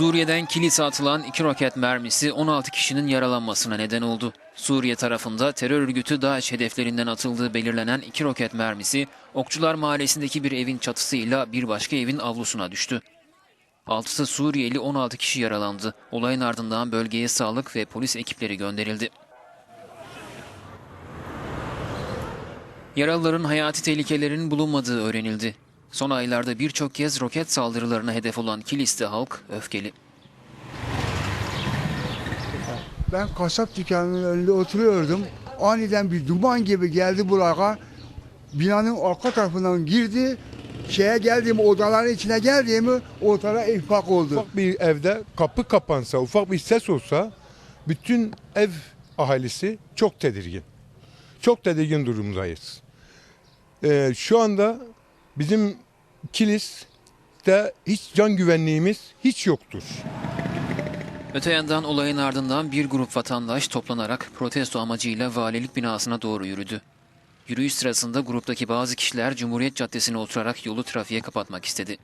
Suriye'den Kilis'e atılan iki roket mermisi 16 kişinin yaralanmasına neden oldu. Suriye tarafında terör örgütü DAEŞ hedeflerinden atıldığı belirlenen iki roket mermisi Okçular Mahallesi'ndeki bir evin çatısıyla bir başka evin avlusuna düştü. Altısı Suriyeli 16 kişi yaralandı. Olayın ardından bölgeye sağlık ve polis ekipleri gönderildi. Yaralıların hayati tehlikelerinin bulunmadığı öğrenildi. Son aylarda birçok kez roket saldırılarına hedef olan Kilis'te halk öfkeli. Ben kasap dükkanının önünde oturuyordum. Aniden bir duman gibi geldi buraya. Binanın arka tarafından girdi. Şeye geldiğim odaların içine geldiğimi ortada infak oldu. Ufak bir evde kapı kapansa, ufak bir ses olsa bütün ev ahalisi çok tedirgin. Çok tedirgin durumdayız. Ee, şu anda bizim kiliste hiç can güvenliğimiz hiç yoktur. Öte yandan olayın ardından bir grup vatandaş toplanarak protesto amacıyla valilik binasına doğru yürüdü. Yürüyüş sırasında gruptaki bazı kişiler Cumhuriyet Caddesi'ne oturarak yolu trafiğe kapatmak istedi.